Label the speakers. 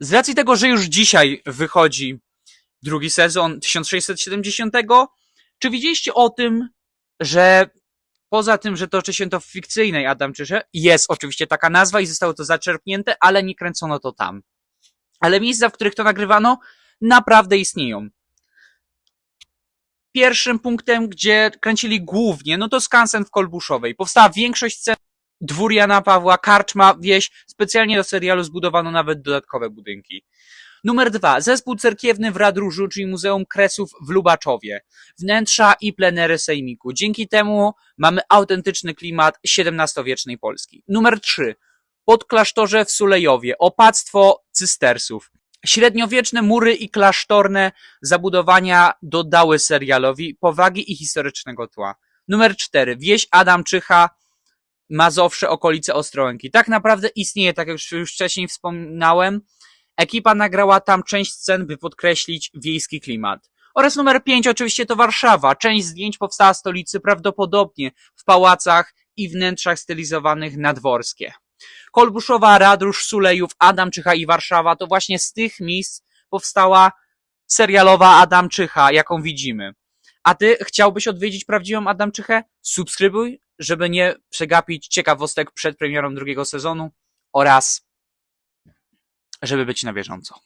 Speaker 1: Z racji tego, że już dzisiaj wychodzi drugi sezon 1670, czy widzieliście o tym, że poza tym, że toczy się to w fikcyjnej Adamczysze, jest oczywiście taka nazwa i zostało to zaczerpnięte, ale nie kręcono to tam. Ale miejsca, w których to nagrywano, naprawdę istnieją. Pierwszym punktem, gdzie kręcili głównie, no to skansen w Kolbuszowej. Powstała większość scen dwór Jana Pawła, karczma, wieś. Specjalnie do serialu zbudowano nawet dodatkowe budynki. Numer dwa. Zespół cerkiewny w Radróżu, czyli Muzeum Kresów w Lubaczowie. Wnętrza i plenery sejmiku. Dzięki temu mamy autentyczny klimat XVII-wiecznej Polski. Numer trzy. Podklasztorze w Sulejowie. Opactwo cystersów. Średniowieczne mury i klasztorne zabudowania dodały serialowi powagi i historycznego tła. Numer cztery. Wieś Adamczycha, Mazowsze, okolice Ostrołęki. Tak naprawdę istnieje, tak jak już- wcześniej wspominałem. Ekipa nagrała tam część scen, by podkreślić wiejski klimat. Oraz numer 5 oczywiście to Warszawa. Część zdjęć powstała w stolicy prawdopodobnie w pałacach i wnętrzach stylizowanych na dworskie. Kolbuszowa, Radrusz, Sulejów, Adamczycha i Warszawa to właśnie z tych miejsc powstała serialowa Adamczycha, jaką widzimy. A ty chciałbyś odwiedzić prawdziwą Adamczychę? Subskrybuj, żeby nie przegapić ciekawostek przed premierą drugiego sezonu oraz żeby być na bieżąco.